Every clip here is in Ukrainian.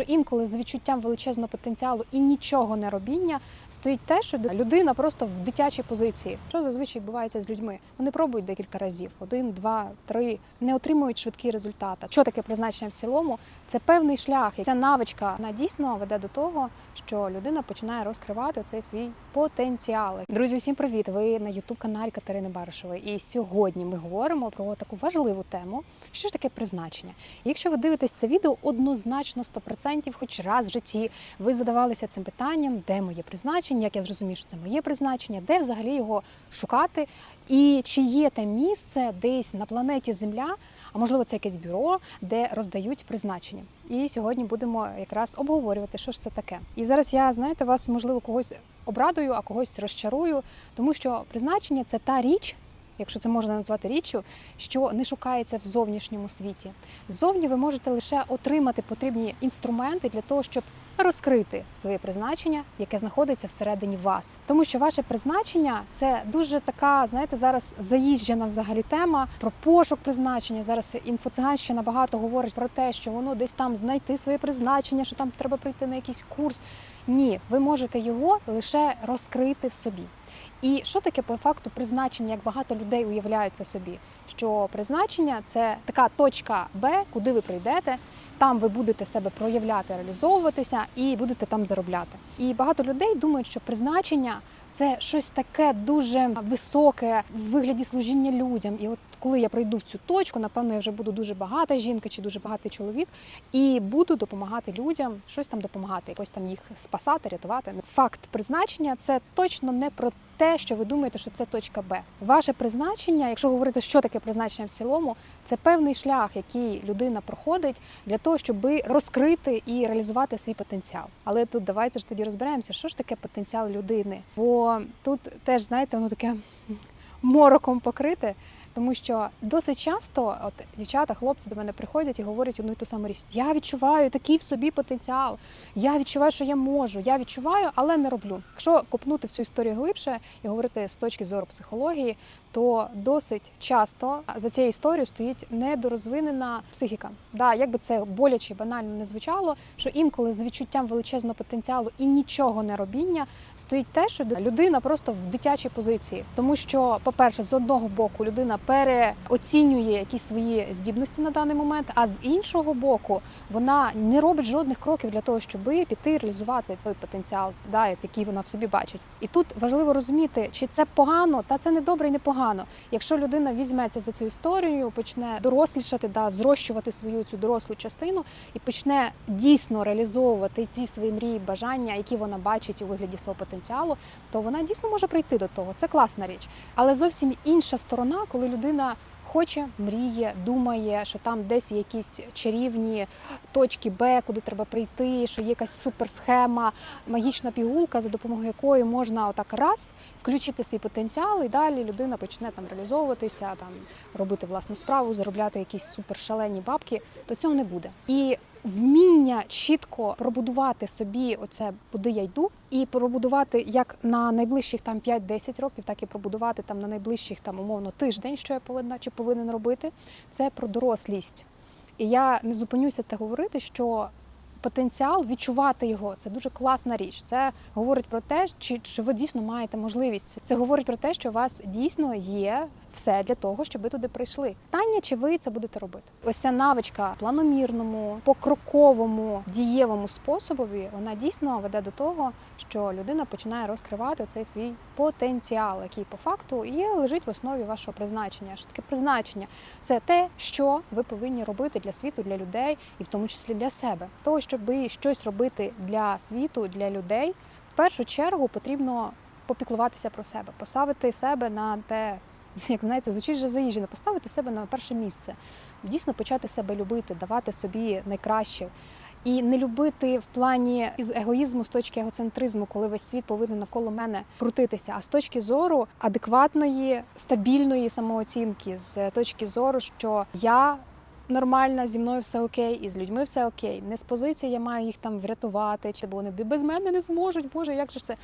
що інколи з відчуттям величезного потенціалу і нічого не робіння стоїть те, що людина просто в дитячій позиції. Що зазвичай відбувається з людьми? Вони пробують декілька разів: один, два, три, не отримують швидкі результати. Що таке призначення в цілому? Це певний шлях. І ця навичка вона дійсно веде до того, що людина починає розкривати цей свій потенціал. Друзі, всім привіт! Ви на youtube каналі Катерини Баришевої. І сьогодні ми говоримо про таку важливу тему. Що ж таке призначення? Якщо ви дивитесь це відео, однозначно 100% хоч раз в житті ви задавалися цим питанням, де моє призначення, як я зрозумію, що це моє призначення, де взагалі його шукати, і чи є те місце десь на планеті Земля, а можливо це якесь бюро, де роздають призначення. І сьогодні будемо якраз обговорювати, що ж це таке. І зараз я знаєте, вас можливо когось обрадую, а когось розчарую, тому що призначення це та річ. Якщо це можна назвати річчю, що не шукається в зовнішньому світі. Ззовні ви можете лише отримати потрібні інструменти для того, щоб розкрити своє призначення, яке знаходиться всередині вас. Тому що ваше призначення це дуже така, знаєте, зараз заїжджена взагалі тема про пошук призначення. Зараз інфоциганщина багато говорить про те, що воно десь там знайти своє призначення, що там треба прийти на якийсь курс. Ні, ви можете його лише розкрити в собі. І що таке по факту призначення, як багато людей уявляються собі? Що призначення це така точка Б, куди ви прийдете, там ви будете себе проявляти, реалізовуватися і будете там заробляти. І багато людей думають, що призначення це щось таке дуже високе в вигляді служіння людям. І от коли я прийду в цю точку, напевно, я вже буду дуже багата жінка чи дуже багатий чоловік, і буду допомагати людям, щось там допомагати, якось там їх спасати, рятувати. Факт призначення це точно не про те, що ви думаєте, що це точка Б. Ваше призначення, якщо говорити, що таке призначення в цілому, це певний шлях, який людина проходить для того, щоб розкрити і реалізувати свій потенціал. Але тут давайте ж тоді розберемося, що ж таке потенціал людини. Бо тут теж знаєте, воно таке мороком покрите. Тому що досить часто от дівчата, хлопці до мене приходять і говорять одну і ту саму річ. Я відчуваю такий в собі потенціал. Я відчуваю, що я можу. Я відчуваю, але не роблю. Якщо копнути в цю історію глибше і говорити з точки зору психології, то досить часто за цією історією стоїть недорозвинена психіка. Да, як би це боляче і банально не звучало, що інколи з відчуттям величезного потенціалу і нічого не робіння стоїть те, що людина просто в дитячій позиції, тому що, по-перше, з одного боку людина переоцінює якісь свої здібності на даний момент, а з іншого боку, вона не робить жодних кроків для того, щоб піти реалізувати той потенціал, да, який вона в собі бачить. І тут важливо розуміти, чи це погано, та це не добре і не погано. Якщо людина візьметься за цю історію, почне дорослішати, да, взрощувати свою цю дорослу частину і почне дійсно реалізовувати ті свої мрії, бажання, які вона бачить у вигляді свого потенціалу, то вона дійсно може прийти до того. Це класна річ. Але зовсім інша сторона, коли людина хоче, мріє, думає, що там десь якісь чарівні точки Б, куди треба прийти, що є якась суперсхема, магічна пігулка, за допомогою якої можна отак раз включити свій потенціал, і далі людина почне там реалізовуватися, там робити власну справу, заробляти якісь супершалені бабки, то цього не буде. І Вміння чітко пробудувати собі оце, куди я йду, і пробудувати як на найближчих там 5-10 років, так і пробудувати там на найближчих там умовно тиждень, що я повинна чи повинен робити. Це про дорослість. І я не зупинюся та говорити, що потенціал відчувати його це дуже класна річ. Це говорить про те, чи, чи ви дійсно маєте можливість. Це говорить про те, що у вас дійсно є все для того, щоб ви туди прийшли. Питання, чи ви це будете робити? Ось ця навичка планомірному, покроковому, дієвому способові, вона дійсно веде до того, що людина починає розкривати цей свій потенціал, який по факту є лежить в основі вашого призначення. Що таке призначення? Це те, що ви повинні робити для світу, для людей, і в тому числі для себе. Того, щоб щось робити для світу, для людей, в першу чергу потрібно попіклуватися про себе, поставити себе на те як знаєте, звучить вже заїжджено, поставити себе на перше місце, дійсно почати себе любити, давати собі найкраще. І не любити в плані із егоїзму з точки егоцентризму, коли весь світ повинен навколо мене крутитися, а з точки зору адекватної, стабільної самооцінки, з точки зору, що я нормальна, зі мною все окей, і з людьми все окей. Не з позиції я маю їх там врятувати, чи бо вони без мене не зможуть. Боже, як же це?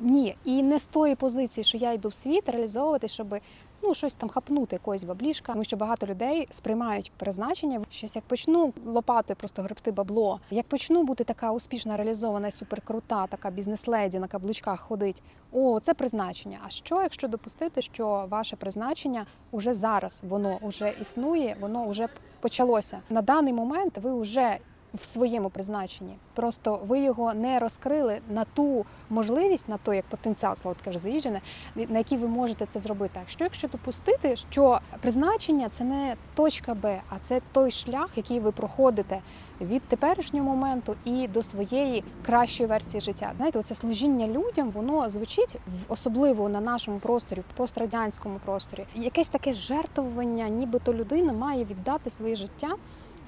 Ні, і не з тої позиції, що я йду в світ реалізовувати, щоб ну щось там хапнути, якоїсь баблішка. Тому що багато людей сприймають призначення. Щось як почну лопатою просто гребти бабло, як почну бути така успішна, реалізована, суперкрута, така бізнес-леді на каблучках ходить. О, це призначення. А що, якщо допустити, що ваше призначення уже зараз воно вже існує, воно вже почалося на даний момент. Ви вже в своєму призначенні. Просто ви його не розкрили на ту можливість, на той як потенціал, слово таке вже заїжджене, на який ви можете це зробити. А що якщо допустити, що призначення це не точка Б, а це той шлях, який ви проходите від теперішнього моменту і до своєї кращої версії життя. Знаєте, оце служіння людям, воно звучить особливо на нашому просторі, в пострадянському просторі. Якесь таке жертвування, нібито людина має віддати своє життя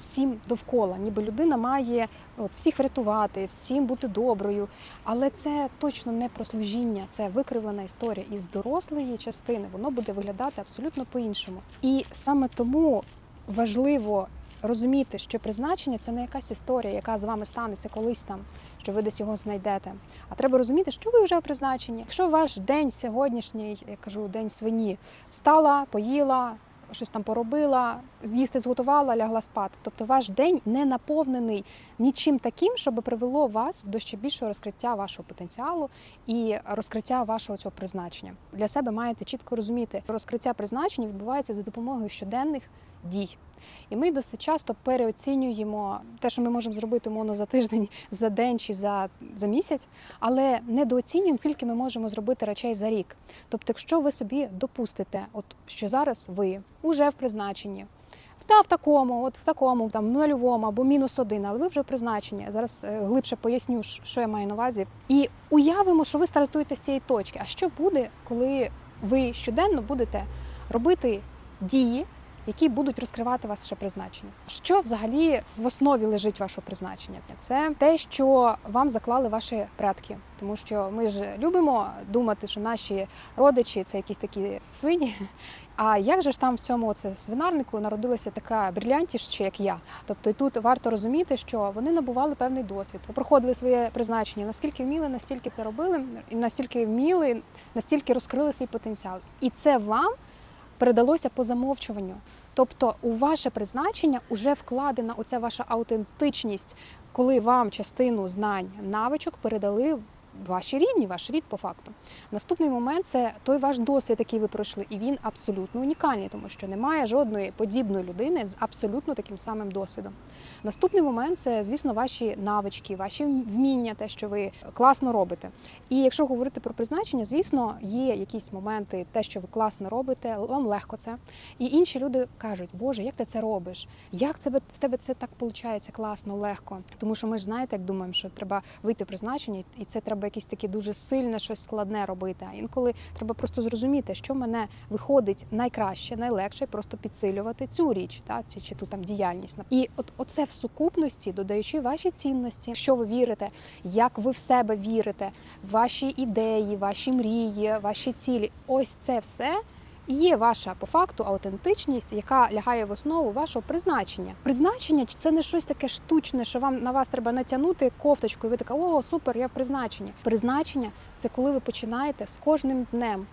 всім довкола, ніби людина має от, всіх врятувати, всім бути доброю. Але це точно не про служіння, це викривлена історія. І з дорослої частини воно буде виглядати абсолютно по-іншому. І саме тому важливо розуміти, що призначення це не якась історія, яка з вами станеться колись там, що ви десь його знайдете. А треба розуміти, що ви вже у призначенні. Якщо ваш день сьогоднішній, я кажу, день свині, встала, поїла. Щось там поробила, з'їсти зготувала, лягла спати. Тобто ваш день не наповнений нічим таким, щоб привело вас до ще більшого розкриття вашого потенціалу і розкриття вашого цього призначення. Для себе маєте чітко розуміти, розкриття призначення відбувається за допомогою щоденних дій. І ми досить часто переоцінюємо те, що ми можемо зробити умовно за тиждень, за день чи за, за місяць, але недооцінюємо, скільки ми можемо зробити речей за рік. Тобто, якщо ви собі допустите, от що зараз ви уже в призначенні, та в такому, от в такому, там нульовому або мінус один, але ви вже в призначенні. Зараз е, глибше поясню, що я маю на увазі. І уявимо, що ви стартуєте з цієї точки. А що буде, коли ви щоденно будете робити дії? Які будуть розкривати ваше призначення, що взагалі в основі лежить вашого призначення? Це це те, що вам заклали ваші предки, тому що ми ж любимо думати, що наші родичі це якісь такі свині. А як же ж там в цьому оце, свинарнику народилася така брилянтіще, як я? Тобто і тут варто розуміти, що вони набували певний досвід, проходили своє призначення, наскільки вміли, настільки це робили, і настільки вміли, настільки розкрили свій потенціал. І це вам передалося по замовчуванню. Тобто у ваше призначення вже вкладена оця ваша аутентичність, коли вам частину знань, навичок передали ваші рідні, ваш рід по факту. Наступний момент це той ваш досвід, який ви пройшли, і він абсолютно унікальний, тому що немає жодної подібної людини з абсолютно таким самим досвідом. Наступний момент це, звісно, ваші навички, ваші вміння, те, що ви класно робите. І якщо говорити про призначення, звісно, є якісь моменти, те, що ви класно робите, вам легко це. І інші люди кажуть, Боже, як ти це робиш? Як це в тебе це так виходить класно, легко? Тому що ми ж знаєте, як думаємо, що треба вийти в призначення, і це треба якесь таке дуже сильне, щось складне робити. А інколи треба просто зрозуміти, що мене виходить найкраще, найлегше, просто підсилювати цю річ, та чи, чи ту там діяльність. І от оце в сукупності, додаючи ваші цінності, що ви вірите, як ви в себе вірите, ваші ідеї, ваші мрії, ваші цілі. Ось це все. Є ваша по факту аутентичність, яка лягає в основу вашого призначення. Призначення це не щось таке штучне, що вам на вас треба натягнути кофточку, і ви така, о, супер, я в призначенні. Призначення це коли ви починаєте з кожним днем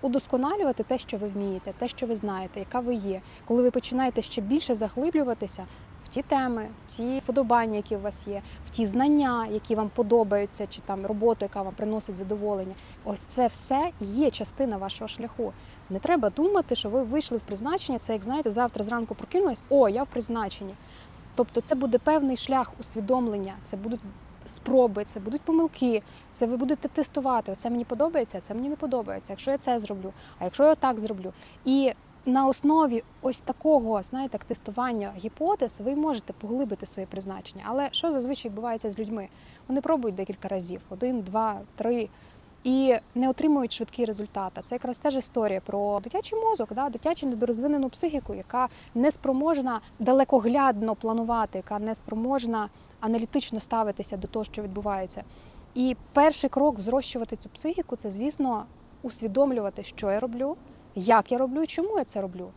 удосконалювати те, що ви вмієте, те, що ви знаєте, яка ви є. Коли ви починаєте ще більше заглиблюватися в ті теми, в ті вподобання, які у вас є, в ті знання, які вам подобаються, чи там роботу, яка вам приносить задоволення. Ось це все є частина вашого шляху. Не треба думати, що ви вийшли в призначення. Це як знаєте, завтра зранку прокинулись, о, я в призначенні. Тобто, це буде певний шлях усвідомлення, це будуть спроби, це будуть помилки. Це ви будете тестувати. Оце мені подобається, це мені не подобається. Якщо я це зроблю, а якщо я так зроблю. І на основі ось такого, знаєте, тестування гіпотез, ви можете поглибити своє призначення. Але що зазвичай відбувається з людьми? Вони пробують декілька разів: один, два, три. І не отримують швидкі результати. Це якраз теж історія про дитячий мозок, да, дитячу недорозвинену психіку, яка не спроможна далекоглядно планувати, яка не спроможна аналітично ставитися до того, що відбувається. І перший крок зрощувати цю психіку це, звісно, усвідомлювати, що я роблю, як я роблю і чому я це роблю.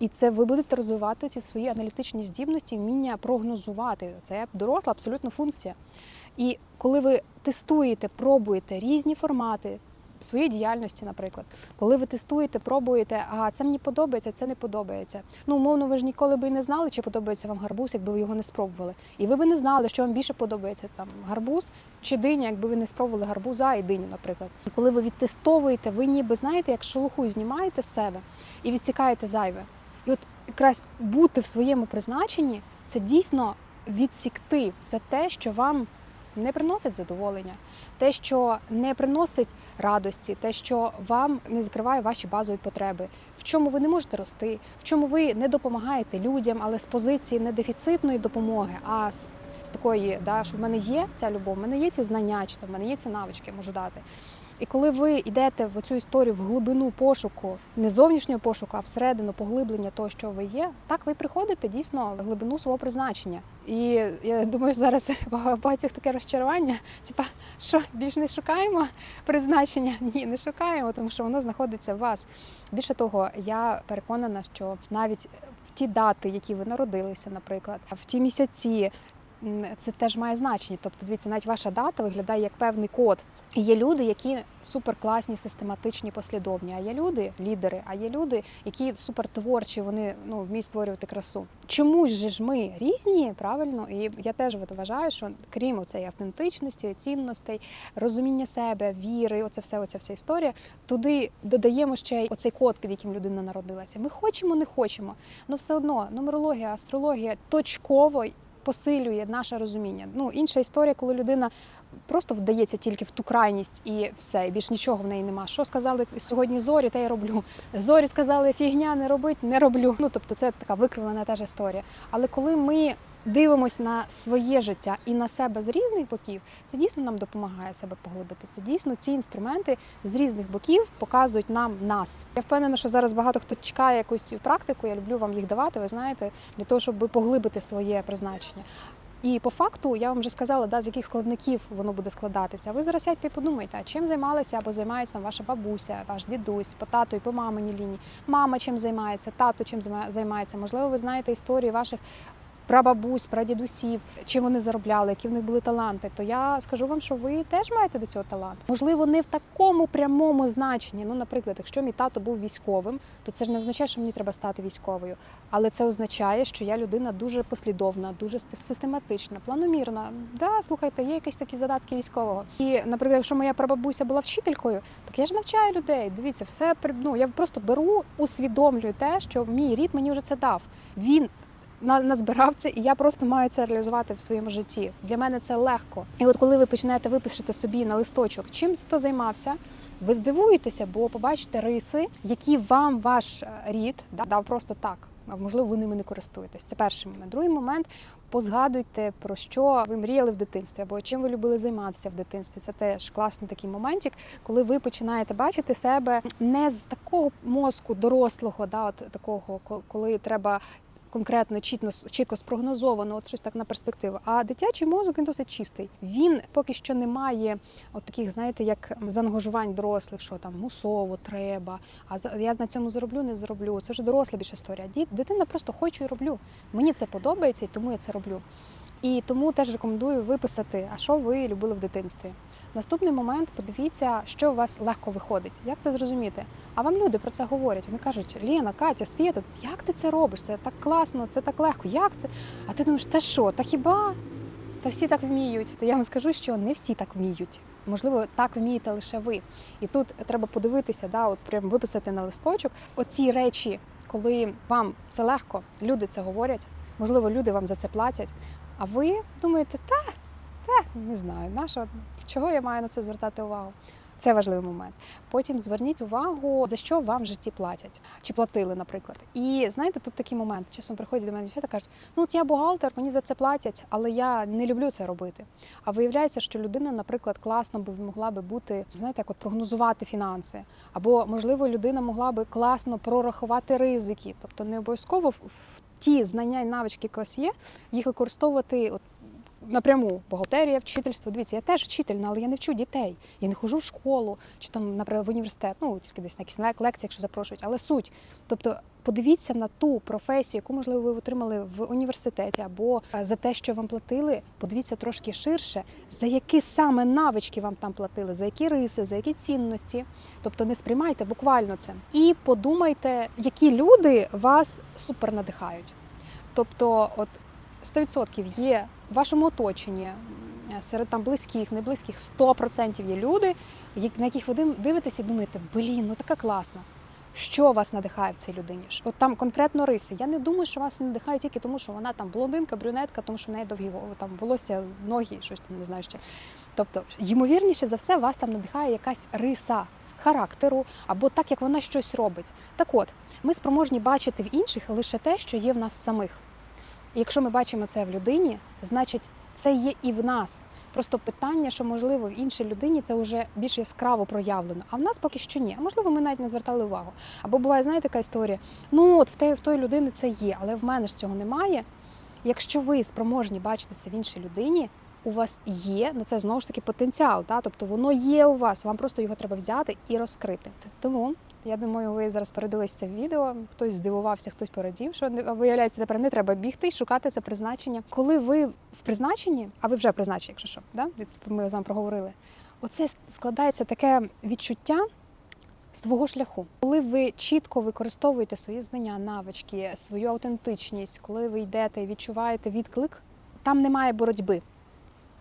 І це ви будете розвивати ці свої аналітичні здібності, вміння прогнозувати. Це доросла абсолютно функція. І коли ви тестуєте, пробуєте різні формати, своїй діяльності, наприклад, коли ви тестуєте, пробуєте, а це мені подобається, це не подобається. Ну, умовно, ви ж ніколи би і не знали, чи подобається вам гарбуз, якби ви його не спробували. І ви би не знали, що вам більше подобається там гарбуз чи диня, якби ви не спробували гарбуза і диню, наприклад. І коли ви відтестовуєте, ви ніби знаєте, як шелуху знімаєте з себе і відсікаєте зайве. І от якраз бути в своєму призначенні це дійсно відсікти за те, що вам не приносить задоволення, те, що не приносить радості, те, що вам не закриває ваші базові потреби, в чому ви не можете рости, в чому ви не допомагаєте людям, але з позиції не дефіцитної допомоги, а з, з такої, да, що в мене є ця любов, в мене є ці знання, чи в мене є ці навички, можу дати. І коли ви йдете в цю історію в глибину пошуку, не зовнішнього пошуку, а всередину поглиблення того, що ви є, так ви приходите дійсно в глибину свого призначення. І я думаю, що зараз багатьох таке розчарування. Типа, що більш не шукаємо призначення? Ні, не шукаємо, тому що воно знаходиться в вас. Більше того, я переконана, що навіть в ті дати, які ви народилися, наприклад, в ті місяці. Це теж має значення. Тобто, дивіться, навіть ваша дата виглядає як певний код. Є люди, які суперкласні, систематичні, послідовні. А є люди, лідери, а є люди, які супертворчі, вони ну вміють створювати красу. Чомусь же ж ми різні, правильно? І я теж вважаю, що крім цієї автентичності, цінностей, розуміння себе, віри, оце все, оця вся історія. Туди додаємо ще й оцей код, під яким людина народилася. Ми хочемо, не хочемо. але все одно нумерологія, астрологія точково посилює наше розуміння. Ну інша історія, коли людина просто вдається тільки в ту крайність і все, і більш нічого в неї нема. Що сказали сьогодні зорі, те й роблю. Зорі сказали фігня не робить, не роблю. Ну тобто це така викривлена теж історія. Але коли ми дивимось на своє життя і на себе з різних боків, це дійсно нам допомагає себе поглибити. Це дійсно ці інструменти з різних боків показують нам нас. Я впевнена, що зараз багато хто чекає якусь цю практику. Я люблю вам їх давати. Ви знаєте, для того, щоб поглибити своє призначення. І по факту я вам вже сказала, да, з яких складників воно буде складатися. Ви зараз сядьте і подумайте, чим займалася або займається ваша бабуся, ваш дідусь, по тату і по маминій лінії. Мама чим займається, тато чим займається. Можливо, ви знаєте історії ваших прабабусь, прадідусів, чим вони заробляли, які в них були таланти. То я скажу вам, що ви теж маєте до цього талант. Можливо, не в такому прямому значенні. Ну, наприклад, якщо мій тато був військовим, то це ж не означає, що мені треба стати військовою. Але це означає, що я людина дуже послідовна, дуже систематична, планомірна. Да, слухайте, є якісь такі задатки військового. І, наприклад, якщо моя прабабуся була вчителькою, так я ж навчаю людей. Дивіться, все ну, я просто беру, усвідомлюю те, що мій рід мені вже це дав. Він назбирав це, і я просто маю це реалізувати в своєму житті. Для мене це легко. І от коли ви починаєте випишете собі на листочок, чим хто займався, ви здивуєтеся, бо побачите риси, які вам ваш е, рід дав просто так. А можливо, ви ними не користуєтесь. Це перший момент. Другий момент позгадуйте про що ви мріяли в дитинстві, або чим ви любили займатися в дитинстві. Це теж класний такий моментик, коли ви починаєте бачити себе не з такого мозку дорослого, да, от такого, коли треба. Конкретно чітко, чітко спрогнозовано, от щось так на перспективу. А дитячий мозок він досить чистий. Він поки що не має от таких, знаєте, як заангажувань дорослих, що там мусово треба. А я на цьому зароблю, не зароблю. Це вже доросла більша історія. Дитина просто хочу і роблю. Мені це подобається, і тому я це роблю. І тому теж рекомендую виписати, а що ви любили в дитинстві. Наступний момент подивіться, що у вас легко виходить. Як це зрозуміти? А вам люди про це говорять. Вони кажуть: Лена, Катя, Свєта, як ти це робиш? Це так класно, це так легко. Як це? А ти думаєш, та що? Та хіба? Та всі так вміють. То я вам скажу, що не всі так вміють. Можливо, так вмієте лише ви. І тут треба подивитися, да, от прям виписати на листочок оці речі, коли вам це легко, люди це говорять. Можливо, люди вам за це платять. А ви думаєте, та, та не знаю, на що, чого я маю на це звертати увагу? Це важливий момент. Потім зверніть увагу, за що вам в житті платять чи платили, наприклад. І знаєте, тут такий момент. Часом приходять до мене дівчата кажуть, ну от я бухгалтер, мені за це платять, але я не люблю це робити. А виявляється, що людина, наприклад, класно би могла би бути, знаєте, як от прогнозувати фінанси, або можливо людина могла би класно прорахувати ризики, тобто не обов'язково в ті знання і навички, які у вас є, їх використовувати от напряму бухгалтерія, вчительство. Дивіться, я теж вчитель, ну, але я не вчу дітей. Я не ходжу в школу чи там, наприклад, в університет. Ну тільки десь на якісь лек- лекції, якщо запрошують. Але суть. Тобто, подивіться на ту професію, яку можливо ви отримали в університеті, або е, за те, що вам платили. Подивіться трошки ширше, за які саме навички вам там платили, за які риси, за які цінності. Тобто не сприймайте буквально це. І подумайте, які люди вас супер надихають. Тобто, от 100% є в вашому оточенні, серед там близьких, не близьких, 100% є люди, на яких ви див- дивитесь і думаєте, блін, ну така класна. Що вас надихає в цій людині? От там конкретно риси. Я не думаю, що вас надихає тільки тому, що вона там блондинка, брюнетка, тому що в неї довгі там волосся, ноги, щось там не знаю ще. Тобто, ймовірніше за все, вас там надихає якась риса характеру або так, як вона щось робить. Так от, ми спроможні бачити в інших лише те, що є в нас самих. Якщо ми бачимо це в людині, значить це є і в нас. Просто питання, що можливо в іншій людині це вже більш яскраво проявлено, а в нас поки що ні. А можливо, ми навіть не звертали увагу. Або буває, знаєте, така історія: ну от в те в тої людини це є, але в мене ж цього немає. Якщо ви спроможні бачити це в іншій людині, у вас є на це знову ж таки потенціал. Та? Тобто воно є у вас, вам просто його треба взяти і розкрити. Тому я думаю, ви зараз передивились це відео. Хтось здивувався, хтось порадів, що виявляється, тепер не треба бігти і шукати це призначення. Коли ви в призначенні, а ви вже призначені, якщо що, да? ми з вами проговорили. Оце складається таке відчуття свого шляху. Коли ви чітко використовуєте свої знання, навички, свою аутентичність, коли ви йдете і відчуваєте відклик, там немає боротьби.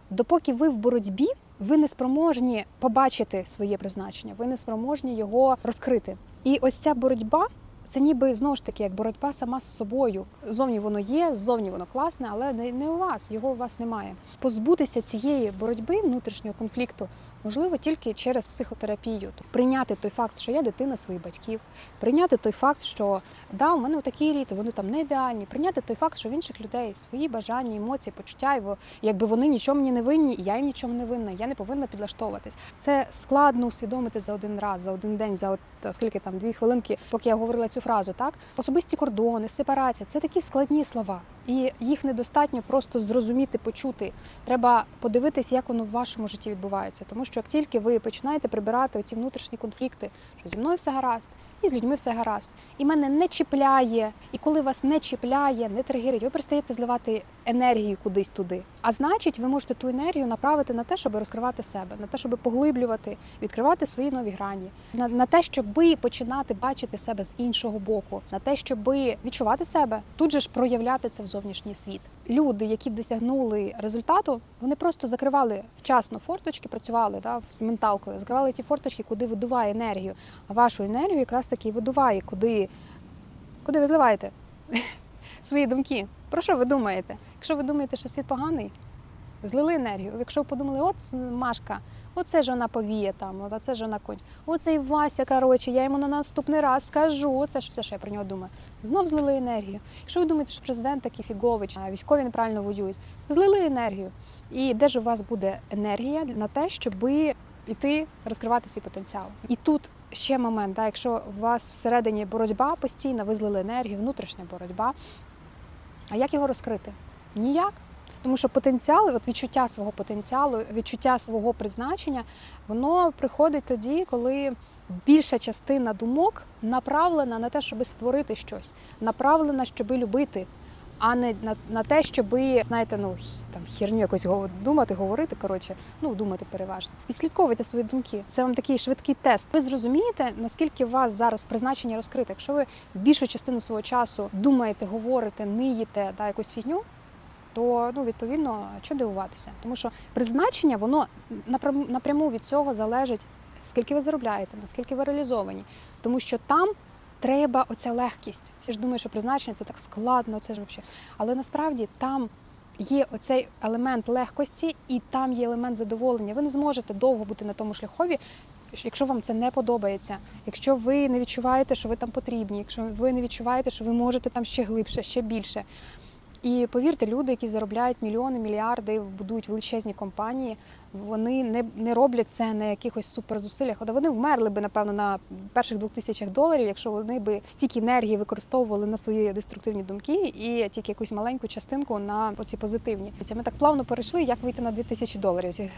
Допоки ви в боротьбі, ви не спроможні побачити своє призначення, ви не спроможні його розкрити. І ось ця боротьба. Це ніби знову ж таки як боротьба сама з собою. Зовні воно є, ззовні воно класне, але не, у вас, його у вас немає. Позбутися цієї боротьби внутрішнього конфлікту можливо тільки через психотерапію. Тобто прийняти той факт, що я дитина своїх батьків, прийняти той факт, що да, у мене такі літи, вони там не ідеальні. Прийняти той факт, що в інших людей свої бажання, емоції, почуття, і якби вони нічого мені не винні, і я їм нічого не винна. Я не повинна підлаштовуватись. Це складно усвідомити за один раз, за один день, за от скільки там дві хвилинки, поки я говорила цю фразу. Так особисті кордони, сепарація це такі складні слова, і їх недостатньо просто зрозуміти, почути. Треба подивитись, як воно в вашому житті відбувається. Тому що як тільки ви починаєте прибирати ті внутрішні конфлікти, що зі мною все гаразд, і з людьми все гаразд, і мене не чіпляє. І коли вас не чіпляє, не тригерить, ви перестаєте зливати енергію кудись туди. А значить, ви можете ту енергію направити на те, щоб розкривати себе, на те, щоб поглиблювати, відкривати свої нові грані, на, на те, щоб починати бачити себе з іншого боку, на те, щоб відчувати себе, тут же ж проявляти це в зовнішній світ. Люди, які досягнули результату, вони просто закривали вчасно форточки, працювали да, з менталкою, закривали ті форточки, куди видуває енергію. А вашу енергію якраз таки видуває, куди, куди ви зливаєте свої думки. Про що ви думаєте? Якщо ви думаєте, що світ поганий, злили енергію. Якщо ви подумали, от Машка, оце ж вона повіє там, оце ж вона конь. Оцей Вася, коротше, я йому на наступний раз скажу. Оце ж все, що я про нього думаю. Знов злили енергію. Якщо ви думаєте, що президент такий фігович, а військові неправильно воюють, злили енергію. І де ж у вас буде енергія на те, щоб іти розкривати свій потенціал? І тут ще момент, да, якщо у вас всередині боротьба постійна, ви злили енергію, внутрішня боротьба. А як його розкрити? Ніяк. Тому що потенціал, от відчуття свого потенціалу, відчуття свого призначення, воно приходить тоді, коли більша частина думок направлена на те, щоб створити щось, направлена, щоб любити, а не на, на те, щоб, знаєте, ну там хірню якось думати, говорити. Коротше, ну думати переважно. І слідковуйте свої думки. Це вам такий швидкий тест. Ви зрозумієте, наскільки у вас зараз призначення розкрите. Якщо ви більшу частину свого часу думаєте, говорите, ниєте да, якусь фігню, то ну відповідно що дивуватися, тому що призначення воно напрям- напряму від цього залежить, скільки ви заробляєте, наскільки ви реалізовані, тому що там. Треба оця легкість. Всі ж думають, що призначення це так складно, це ж взагалі. Але насправді там є оцей елемент легкості, і там є елемент задоволення. Ви не зможете довго бути на тому шляхові, якщо вам це не подобається, якщо ви не відчуваєте, що ви там потрібні, якщо ви не відчуваєте, що ви можете там ще глибше, ще більше. І повірте, люди, які заробляють мільйони, мільярди, будують величезні компанії, вони не, не роблять це на якихось суперзусиллях. От вони вмерли би, напевно, на перших двох тисячах доларів, якщо вони би стільки енергії використовували на свої деструктивні думки і тільки якусь маленьку частинку на оці позитивні. Ми так плавно перейшли, як вийти на 2000 доларів.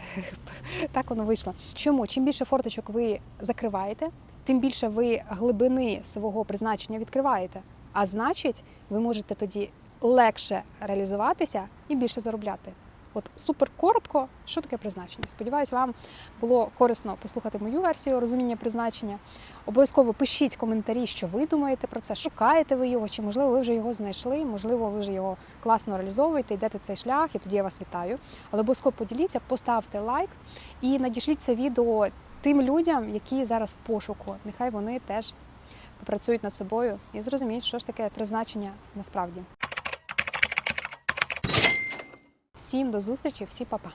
Так воно вийшло. Чому? Чим більше форточок ви закриваєте, тим більше ви глибини свого призначення відкриваєте. А значить, ви можете тоді легше реалізуватися і більше заробляти. От супер коротко, що таке призначення. Сподіваюсь, вам було корисно послухати мою версію розуміння призначення. Обов'язково пишіть коментарі, що ви думаєте про це, шукаєте ви його, чи можливо ви вже його знайшли, можливо, ви вже його класно реалізовуєте, йдете цей шлях, і тоді я вас вітаю. Але обов'язково поділіться, поставте лайк і надішліть це відео тим людям, які зараз в пошуку. Нехай вони теж попрацюють над собою і зрозуміють, що ж таке призначення насправді. Всім до зустрічі, всі па-па!